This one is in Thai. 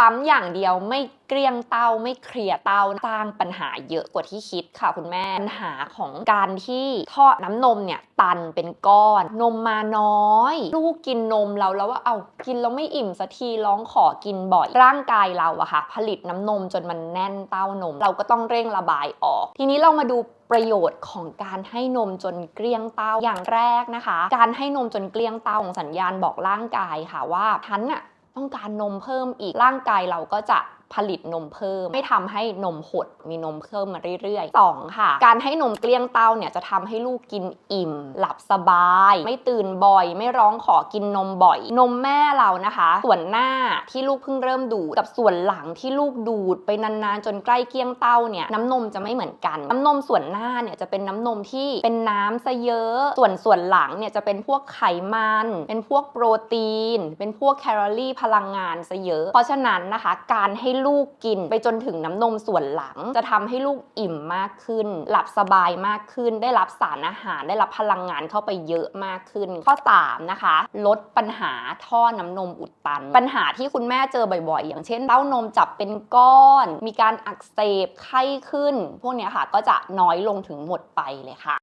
ปั๊มอย่างเดียวไม่เกลี้ยงเต้าไม่เคลียร์เต้าสร้างปัญหาเยอะกว่าที่คิดค่ะคุณแม่ปัญหาของการที่ท่อน้ำนมเนี่ยตันเป็นก้อน นมมาน้อย ลูกกินนมเราแล้วว่าเอากินแล้วไม่อิ่มสักทีร้องขอกินบ่อย ร่างกายเราอะค่ะ ผลิตน้ำนมจนมันแน่นเต้านม เราก็ต้องเร่งระบายออก ทีนี้เรามาดูประโยชน์ของการให้นมจนเกลี้ยงเต้าอย่างแรกนะคะ การให้นมจนเกลี้ยงเต้าของสัญญาณบอกร่างกายค่ะว่าฉันน่ะ ต้องการนมเพิ่มอีกร่างกายเราก็จะ ผลิตนมเพิ่ม ไม่ทำให้นมหดมีนมเพิ่มมาเรื่อยๆ 2. ค่ะ การให้นมเกลี้ยงเต้าเนี่ยจะทำให้ลูกกินอิ่ม หลับสบาย ไม่ตื่นบ่อย ไม่ร้องขอกินนมบ่อย นมแม่เรานะคะ ส่วนหน้าที่ลูกเพิ่งเริ่มดูดกับส่วนหลังที่ลูกดูดไปนานๆ จนใกล้เกลี้ยงเต้าเนี่ยน้ำนมจะไม่เหมือนกัน น้ำนมส่วนหน้าเนี่ยจะเป็นน้ำนมที่เป็นน้ำซะเยอะ ส่วนส่วนหลังเนี่ยจะเป็นพวกไขมัน เป็นพวกโปรตีน เป็นพวกแคลอรี่พลังงานซะเยอะ เพราะฉะนั้นนะคะ การให้ลูกกินไปจนถึงน้ำนมส่วนหลัง จะทำให้ลูกอิ่มมากขึ้น หลับสบายมากขึ้น ได้รับสารอาหารได้รับพลังงานเข้าไปเยอะมากขึ้น ข้อ 3 นะคะ ลดปัญหาท่อน้ำนมอุดตัน ปัญหาที่คุณแม่เจอบ่อยๆ อย่างเช่นเต้านมจับเป็นก้อน มีการอักเสบไข้ขึ้น พวกนี้ค่ะก็จะน้อยลงถึงหมดไปเลยค่ะ